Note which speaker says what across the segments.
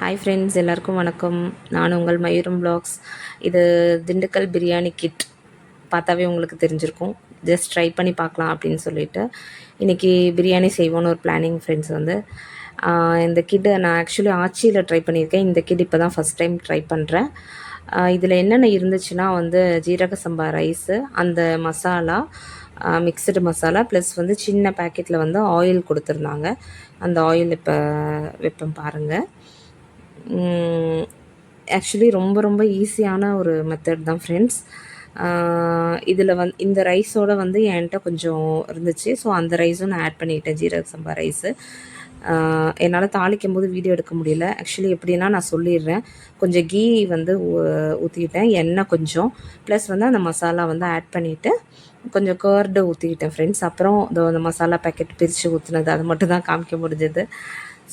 Speaker 1: Hi friends எல்லாருக்கும் வணக்கம். நான் உங்கள் மயூரம் ப்ளாக்ஸ் இது திண்டுக்கல் பிரியாணி கிட் பார்த்தாவே உங்களுக்கு தெரிஞ்சிருக்கும். ஜஸ்ட் ட்ரை பண்ணி பார்க்கலாம் அப்படின்னு சொல்லிட்டு. இன்றைக்கி பிரியாணி செய்வோன்னு ஒரு பிளானிங் ஃப்ரெண்ட்ஸ் வந்து. இந்த கிட்டை நான் ஆக்சுவலி ஆச்சியில் ட்ரை பண்ணியிருக்கேன். இந்த கிட் இப்போ தான் ஃபஸ்ட் டைம் ட்ரை பண்ணுறேன் இதில் என்னென்ன இருந்துச்சுன்னா வந்து ஜீரக சம்பா ரைஸு அந்த மசாலா மிக்சடு மசாலா ப்ளஸ் வந்து சின்ன பேக்கெட்டில் வந்து ஆயில் கொடுத்துருந்தாங்க. அந்த ஆயில் இப்போ வைப்பேன் பாருங்கள் ஆக்சுவலி ரொம்ப ரொம்ப ஈஸியான ஒரு மெத்தட் தான் ஃப்ரெண்ட்ஸ் இதில் வந் இந்த ரைஸோட வந்து என்கிட்ட கொஞ்சம் இருந்துச்சு. ஸோ அந்த ரைஸும் நான் ஆட் பண்ணிக்கிட்டேன் ஜீரக சம்பா ரைஸு என்னால் தாளிக்கும் போது வீடியோ எடுக்க முடியல. ஆக்சுவலி எப்படின்னா நான் சொல்லிடுறேன். கொஞ்சம் கீ வந்து ஊற்றிக்கிட்டேன் எண்ணெய் கொஞ்சம். ப்ளஸ் வந்து அந்த மசாலா வந்து ஆட் பண்ணிவிட்டு கொஞ்சம் கேர்டு ஊற்றிக்கிட்டேன் ஃப்ரெண்ட்ஸ் அப்புறம் இந்த அந்த மசாலா பேக்கெட் பிரித்து ஊற்றுனது அது மட்டும் தான் காமிக்க முடிஞ்சது.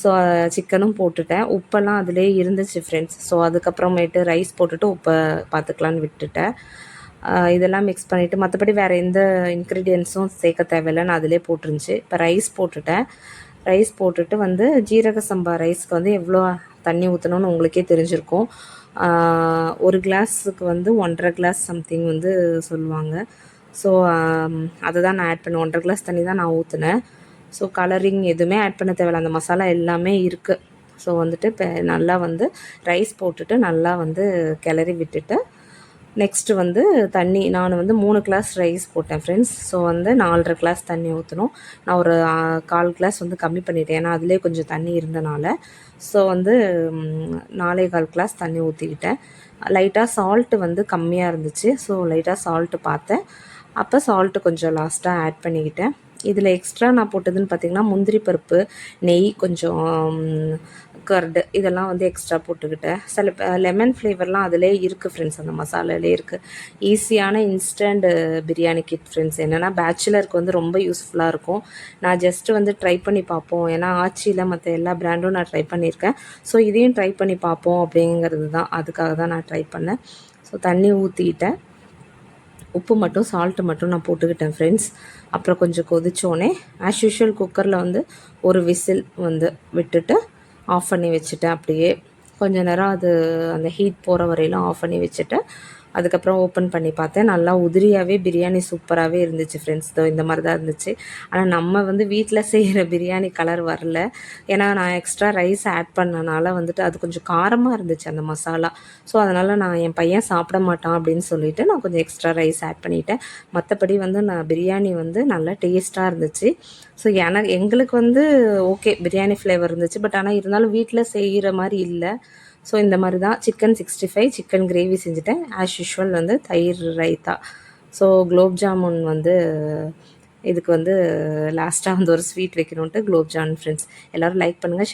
Speaker 1: ஸோ சிக்கனும் போட்டுட்டேன். உப்பெல்லாம் அதிலே இருந்துச்சு ஃப்ரெண்ட்ஸ் ஸோ அதுக்கப்புறமேட்டு ரைஸ் போட்டுட்டு உப்பை பார்த்துக்கலான்னு விட்டுட்டேன். இதெல்லாம் மிக்ஸ் பண்ணிவிட்டு மற்றபடி வேறு எந்த இன்க்ரீடியன்ஸும் சேர்க்க தேவையில்லை நான் அதிலே போட்டுருந்துச்சு. இப்போ ரைஸ் போட்டுட்டேன். ரைஸ் போட்டுட்டு வந்து ஜீரக சம்பா ரைஸ்க்கு வந்து எவ்வளோ தண்ணி ஊற்றணும்னு உங்களுக்கே தெரிஞ்சிருக்கும். ஒரு கிளாஸுக்கு வந்து ஒன்றரை கிளாஸ் சம்திங் வந்து சொல்லுவாங்க. ஸோ அதை தான் நான் ஆட் பண்ணேன் ஒன்றரை கிளாஸ் தண்ணி தான் நான் ஊற்றினேன் ஸோ கலரிங் எதுவுமே ஆட் பண்ண தேவையில்ல. அந்த மசாலா எல்லாமே இருக்குது ஸோ வந்துட்டு இப்போ நல்லா வந்து ரைஸ் போட்டுட்டு நல்லா வந்து கிளறி விட்டுட்டு நெக்ஸ்ட்டு வந்து தண்ணி நான் வந்து மூணு கிளாஸ் ரைஸ் போட்டேன் ஃப்ரெண்ட்ஸ் ஸோ வந்து நாலரை கிளாஸ் தண்ணி ஊற்றணும் நான் ஒரு கால் கிளாஸ் வந்து கம்மி பண்ணிட்டேன். ஏன்னா அதிலே கொஞ்சம் தண்ணி இருந்தனால. ஸோ வந்து நாலே கால் கிளாஸ் தண்ணி ஊற்றிக்கிட்டேன் லைட்டாக சால்ட்டு வந்து கம்மியாக இருந்துச்சு. ஸோ லைட்டாக சால்ட்டு பார்த்தேன். அப்போ சால்ட்டு கொஞ்சம் லாஸ்ட்டாக ஆட் பண்ணிக்கிட்டேன். இதில் எக்ஸ்ட்ரா நான் போட்டதுன்னு பார்த்திங்கன்னா முந்திரி பருப்பு நெய் கொஞ்சம் கர்டு இதெல்லாம் வந்து எக்ஸ்ட்ரா போட்டுக்கிட்டேன். சில லெமன் ஃப்ளேவர்லாம் அதிலே இருக்குது ஃப்ரெண்ட்ஸ் அந்த மசாலாலே இருக்குது ஈஸியான இன்ஸ்டண்ட் பிரியாணி கிட் ஃப்ரெண்ட்ஸ் என்னென்னா பேச்சுலருக்கு வந்து ரொம்ப யூஸ்ஃபுல்லாக இருக்கும். நான் ஜஸ்ட்டு வந்து ட்ரை பண்ணி பார்ப்போம். ஏன்னா ஆச்சியில் மற்ற எல்லா ப்ராண்டும் நான் ட்ரை பண்ணியிருக்கேன். ஸோ இதையும் ட்ரை பண்ணி பார்ப்போம் அப்படிங்கிறது தான். அதுக்காக தான் நான் ட்ரை பண்ணேன். ஸோ தண்ணி ஊற்றிக்கிட்டேன் உப்பு மட்டும் சால்ட்டு மட்டும் நான் போட்டுக்கிட்டேன் ஃப்ரெண்ட்ஸ் அப்புறம் கொஞ்சம் கொதிச்சோடனே ஆஸ் யூஷுவல் குக்கரில் வந்து ஒரு விசில் வந்து விட்டுட்டு ஆஃப் பண்ணி வச்சுட்டேன். அப்படியே கொஞ்ச நேரம் அது அந்த ஹீட் போகிற வரையிலும் ஆஃப் பண்ணி வச்சுட்டு அதுக்கப்புறம் ஓப்பன் பண்ணி பார்த்தேன். நல்லா உதிரியாகவே பிரியாணி சூப்பராகவே இருந்துச்சு ஃப்ரெண்ட்ஸ் தோ இந்த மாதிரி தான் இருந்துச்சு. ஆனால் நம்ம வந்து வீட்டில் செய்கிற பிரியாணி கலர் வரல. ஏன்னா நான் எக்ஸ்ட்ரா ரைஸ் ஆட் பண்ணனால வந்துட்டு அது கொஞ்சம் காரமாக இருந்துச்சு அந்த மசாலா. ஸோ அதனால் நான் என் பையன் சாப்பிட மாட்டான் அப்படின்னு சொல்லிட்டு நான் கொஞ்சம் எக்ஸ்ட்ரா ரைஸ் ஆட் பண்ணிட்டேன். மற்றபடி வந்து நான் பிரியாணி வந்து நல்லா டேஸ்ட்டாக இருந்துச்சு. ஸோ எனக்கு எங்களுக்கு வந்து ஓகே பிரியாணி ஃப்ளேவர் இருந்துச்சு. பட் ஆனால் இருந்தாலும் வீட்டில் செய்கிற மாதிரி இல்லை. ஸோ இந்த மாதிரி தான் chicken sixty five chicken gravy செஞ்சுட்டேன். ஆஸ் யூஷுவல் வந்து தயிர் ரைத்தா. ஸோ குலோப் ஜாமுன் வந்து இதுக்கு வந்து லாஸ்ட்டாக வந்து ஒரு ஸ்வீட் வைக்கணுன்ட்டு குலோப் ஜாமுன் ஃப்ரெண்ட்ஸ் எல்லோரும் லைக் பண்ணுங்கள் ஷேர்